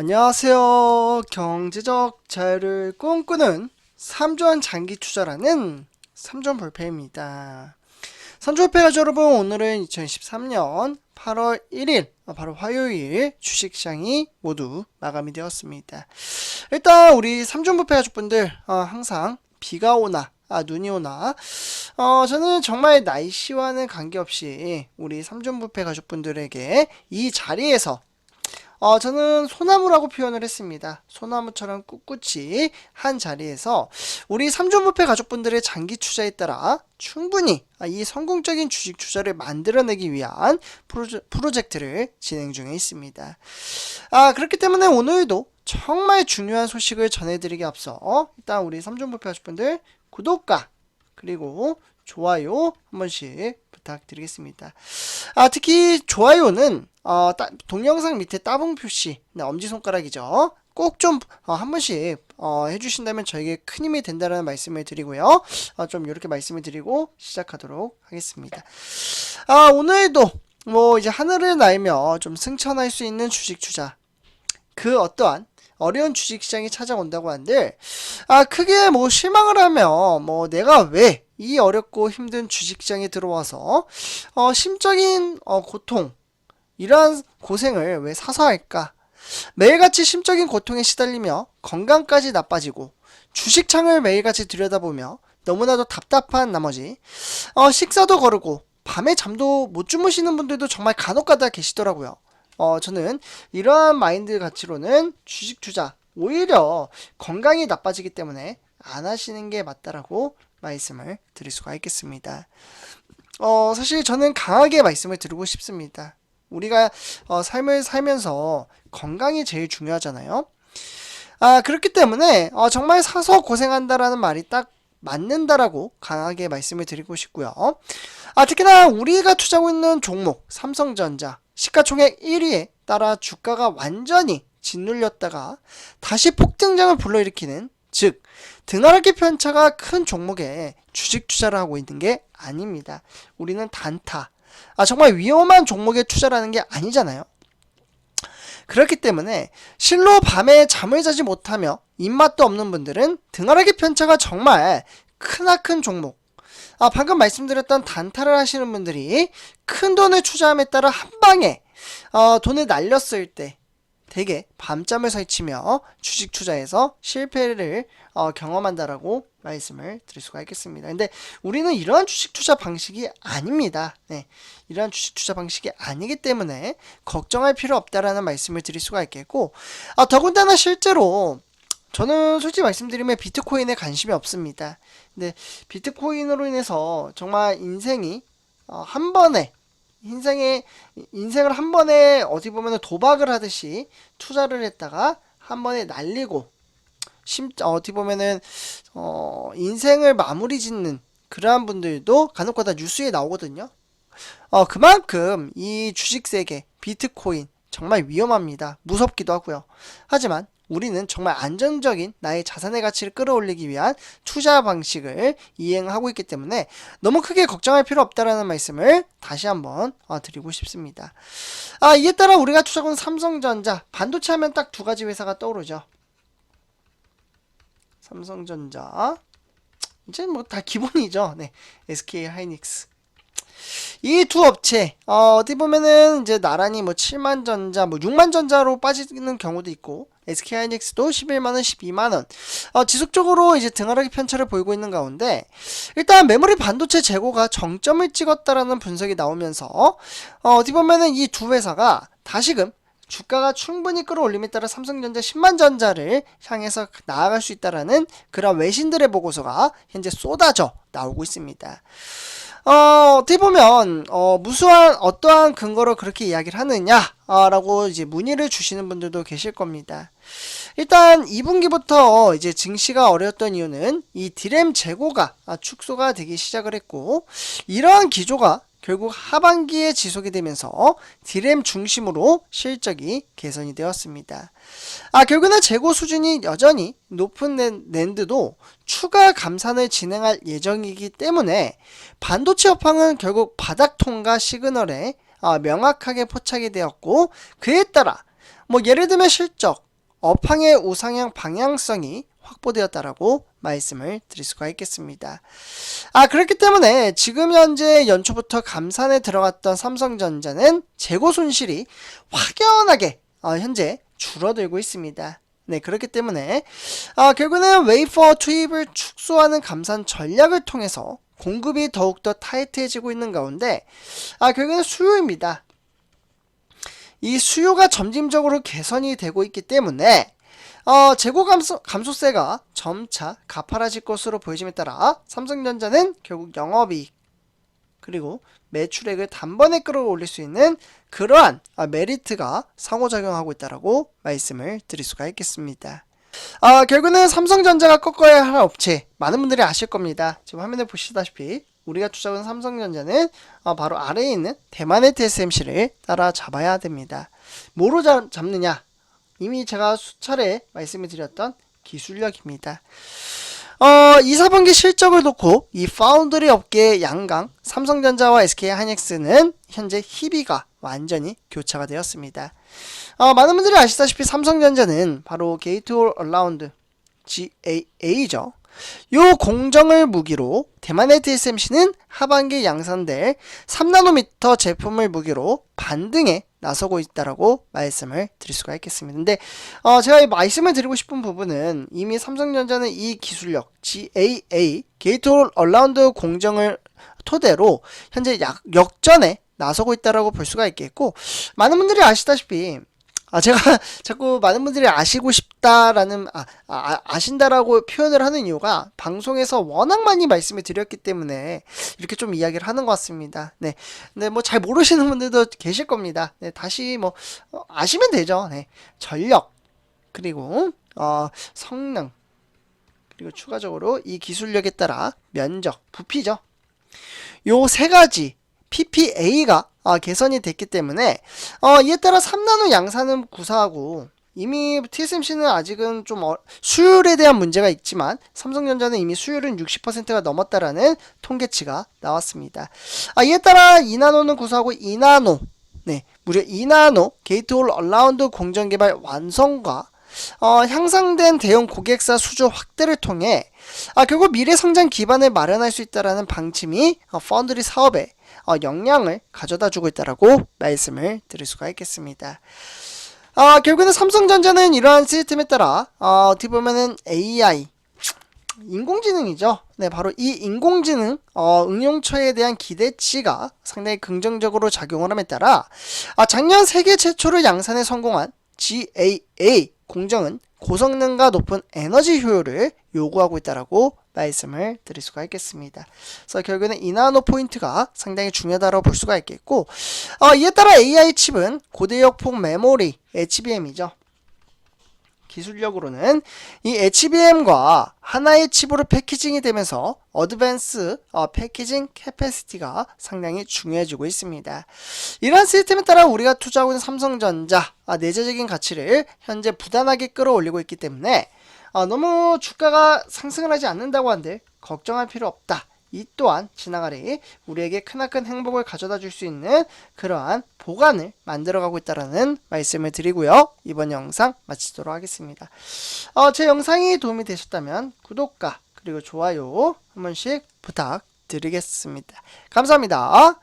안녕하세요. 경제적 자유를 꿈꾸는 삼조한 장기 투자라는 삼조한 볼페입니다. 삼조한 볼페 가족 여러분, 오늘은 2013년 8월 1일, 어, 바로 화요일 주식시장이 모두 마감이 되었습니다. 일단 우리 삼조한 볼페 가족분들 어, 항상 비가 오나 아, 눈이 오나 어, 저는 정말 날씨와는 관계없이 우리 삼존부패 가족분들에게 이 자리에서 어, 저는 소나무라고 표현을 했습니다. 소나무처럼 꿋꿋이 한 자리에서 우리 삼존부패 가족분들의 장기 투자에 따라 충분히 아, 이 성공적인 주식 투자를 만들어내기 위한 프로제, 프로젝트를 진행 중에 있습니다. 아, 그렇기 때문에 오늘도 정말 중요한 소식을 전해드리기 앞서 일단 우리 삼존부패 가족분들 구독과 그리고 좋아요 한 번씩 부탁드리겠습니다. 아, 특히 좋아요는 어, 따- 동영상 밑에 따봉 표시, 네, 엄지손가락이죠. 꼭좀한 번씩 어, 해주신다면 저에게 큰 힘이 된다는 말씀을 드리고요. 어, 좀 이렇게 말씀을 드리고 시작하도록 하겠습니다. 아, 오늘도 뭐 이제 하늘을 날며 좀 승천할 수 있는 주식 투자 그 어떠한 어려운 주식 시장이 찾아온다고 한들 아 크게 뭐 실망을 하면 뭐 내가 왜 이 어렵고 힘든 주식 시장에 들어와서 어 심적인 어 고통 이러한 고생을 왜 사서 할까 매일같이 심적인 고통에 시달리며 건강까지 나빠지고 주식창을 매일같이 들여다보며 너무나도 답답한 나머지 어 식사도 거르고 밤에 잠도 못 주무시는 분들도 정말 간혹가다 계시더라고요. 어, 저는 이러한 마인드 가치로는 주식 투자 오히려 건강이 나빠지기 때문에 안 하시는 게 맞다라고 말씀을 드릴 수가 있겠습니다. 어, 사실 저는 강하게 말씀을 드리고 싶습니다. 우리가 어, 삶을 살면서 건강이 제일 중요하잖아요. 아, 그렇기 때문에 어, 정말 사서 고생한다라는 말이 딱 맞는다라고 강하게 말씀을 드리고 싶고요. 아, 특히나 우리가 투자하고 있는 종목 삼성전자 시가총액 1위에 따라 주가가 완전히 짓눌렸다가 다시 폭등장을 불러일으키는 즉 등하락의 편차가 큰 종목에 주식 투자를 하고 있는 게 아닙니다. 우리는 단타 아 정말 위험한 종목에 투자라는 게 아니잖아요. 그렇기 때문에 실로 밤에 잠을 자지 못하며 입맛도 없는 분들은 등하락의 편차가 정말 크나큰 종목 아, 방금 말씀드렸던 단타를 하시는 분들이 큰 돈을 투자함에 따라 한 방에 어, 돈을 날렸을 때 되게 밤잠을 설치며 주식 투자에서 실패를 어, 경험한다라고 말씀을 드릴 수가 있겠습니다. 근데 우리는 이러한 주식 투자 방식이 아닙니다. 네, 이러한 주식 투자 방식이 아니기 때문에 걱정할 필요 없다라는 말씀을 드릴 수가 있겠고, 아, 더군다나 실제로 저는 솔직히 말씀드리면 비트코인에 관심이 없습니다. 근데 비트코인으로 인해서 정말 인생이 어, 한 번에 인생의 인생을 한 번에 어디 보면 도박을 하듯이 투자를 했다가 한 번에 날리고 심 어디 보면은 어 인생을 마무리 짓는 그러한 분들도 간혹가다 뉴스에 나오거든요. 어 그만큼 이 주식 세계 비트코인 정말 위험합니다. 무섭기도 하고요. 하지만 우리는 정말 안정적인 나의 자산의 가치를 끌어올리기 위한 투자 방식을 이행하고 있기 때문에 너무 크게 걱정할 필요 없다라는 말씀을 다시 한번 어, 드리고 싶습니다. 아, 이에 따라 우리가 투자하는 삼성전자, 반도체 하면 딱 두 가지 회사가 떠오르죠. 삼성전자. 이제 뭐 다 기본이죠. 네. SK 하이닉스. 이 두 업체 어, 디 보면은 이제 나란히 뭐 7만 전자, 뭐 6만 전자로 빠지는 경우도 있고 SK 하이닉스도 11만 원, 12만 원. 어, 지속적으로 이제 등하락의 편차를 보이고 있는 가운데 일단 메모리 반도체 재고가 정점을 찍었다라는 분석이 나오면서 어, 어디 보면은 이 두 회사가 다시금 주가가 충분히 끌어올림에 따라 삼성전자 10만 전자를 향해서 나아갈 수 있다라는 그런 외신들의 보고서가 현재 쏟아져 나오고 있습니다. 어, 어떻게 보면, 어, 무수한, 어떠한 근거로 그렇게 이야기를 하느냐, 아, 라고 이제 문의를 주시는 분들도 계실 겁니다. 일단, 2분기부터 이제 증시가 어려웠던 이유는 이 디램 재고가 아, 축소가 되기 시작을 했고, 이러한 기조가 결국 하반기에 지속이 되면서 디램 중심으로 실적이 개선이 되었습니다. 아, 결국은 재고 수준이 여전히 높은 낸- 낸드도 추가 감산을 진행할 예정이기 때문에 반도체 업황은 결국 바닥 통과 시그널에 아, 명확하게 포착이 되었고 그에 따라 뭐 예를 들면 실적, 업황의 우상향 방향성이 확보되었다라고 말씀을 드릴 수가 있겠습니다. 아, 그렇기 때문에 지금 현재 연초부터 감산에 들어갔던 삼성전자는 재고 손실이 확연하게 어, 현재 줄어들고 있습니다. 네, 그렇기 때문에 아, 결국은 웨이퍼 투입을 축소하는 감산 전략을 통해서 공급이 더욱더 타이트해지고 있는 가운데 아, 결국은 수요입니다. 이 수요가 점진적으로 개선이 되고 있기 때문에 어, 재고 감소, 감소세가 점차 가파라질 것으로 보여짐에 따라 삼성전자는 결국 영업이익 그리고 매출액을 단번에 끌어올릴 수 있는 그러한 아, 메리트가 상호작용하고 있다라고 말씀을 드릴 수가 있겠습니다. 아, 결국은 삼성전자가 꺾어야 할 업체 많은 분들이 아실 겁니다. 지금 화면에 보시다시피 우리가 투자한 삼성전자는 어, 바로 아래에 있는 대만의 TSMC를 따라잡아야 됩니다. 뭐로 잡, 잡느냐? 이미 제가 수차례 말씀을 드렸던 기술력입니다. 어, 2, 4분기 실적을 놓고 이 파운드리 업계의 양강 삼성전자와 SK 하이닉스는 현재 희비가 완전히 교차가 되었습니다. 어, 많은 분들이 아시다시피 삼성전자는 바로 게이트 올 얼라운드 GAA죠. 요 공정을 무기로 대만의 TSMC는 하반기 양산될 3나노미터 제품을 무기로 반등에 나서고 있다라고 말씀을 드릴 수가 있겠습니다. 근데 어, 제가 이 말씀을 드리고 싶은 부분은 이미 삼성전자는 이 기술력 GAA 게이트 올 얼라운드 공정을 토대로 현재 약, 역전에 나서고 있다라고 볼 수가 있겠고 많은 분들이 아시다시피 아 제가 자꾸 많은 분들이 아시고 싶다라는 아, 아 아신다라고 표현을 하는 이유가 방송에서 워낙 많이 말씀을 드렸기 때문에 이렇게 좀 이야기를 하는 것 같습니다. 네, 네 뭐 잘 모르시는 분들도 계실 겁니다. 네, 다시 뭐 어, 아시면 되죠. 네, 전력 그리고 어 성능 그리고 추가적으로 이 기술력에 따라 면적 부피죠. 요 세 가지 PPA가 아, 개선이 됐기 때문에 어, 이에 따라 3나노 양산은 구사하고 이미 TSMC는 아직은 좀 어, 수율에 대한 문제가 있지만 삼성전자는 이미 수율은 60%가 넘었다라는 통계치가 나왔습니다. 아, 이에 따라 2나노는 구사하고 2나노 네, 무려 2나노 게이트 홀 얼라운드 공정 개발 완성과 어, 향상된 대형 고객사 수주 확대를 통해 아, 결국 미래 성장 기반을 마련할 수 있다라는 방침이 어, 펀드리 사업에 어, 영향을 가져다 주고 있다라고 말씀을 드릴 수가 있겠습니다. 아, 결국에는 삼성전자는 이러한 시스템에 따라 어, 어떻게 보면은 AI 인공지능이죠. 네, 바로 이 인공지능 어, 응용처에 대한 기대치가 상당히 긍정적으로 작용을 함에 따라 아, 작년 세계 최초로 양산에 성공한 GAA 공정은 고성능과 높은 에너지 효율을 요구하고 있다라고 말씀을 드릴 수가 있겠습니다. 그래서 결국에는 이나노 포인트가 상당히 중요하다고 볼 수가 있겠고 어, 이에 따라 AI 칩은 고대역폭 메모리 HBM이죠. 기술력으로는 이 HBM과 하나의 칩으로 패키징이 되면서 어드밴스 어, 패키징 캐패시티가 상당히 중요해지고 있습니다. 이러한 시스템에 따라 우리가 투자하고 있는 삼성전자 아, 내재적인 가치를 현재 부단하게 끌어올리고 있기 때문에 아, 너무 주가가 상승을 하지 않는다고 한들 걱정할 필요 없다. 이 또한 지나가리 우리에게 크나큰 행복을 가져다 줄 수 있는 그러한 보관을 만들어가고 있다라는 말씀을 드리고요. 이번 영상 마치도록 하겠습니다. 어, 제 영상이 도움이 되셨다면 구독과 그리고 좋아요 한 번씩 부탁드리겠습니다. 감사합니다.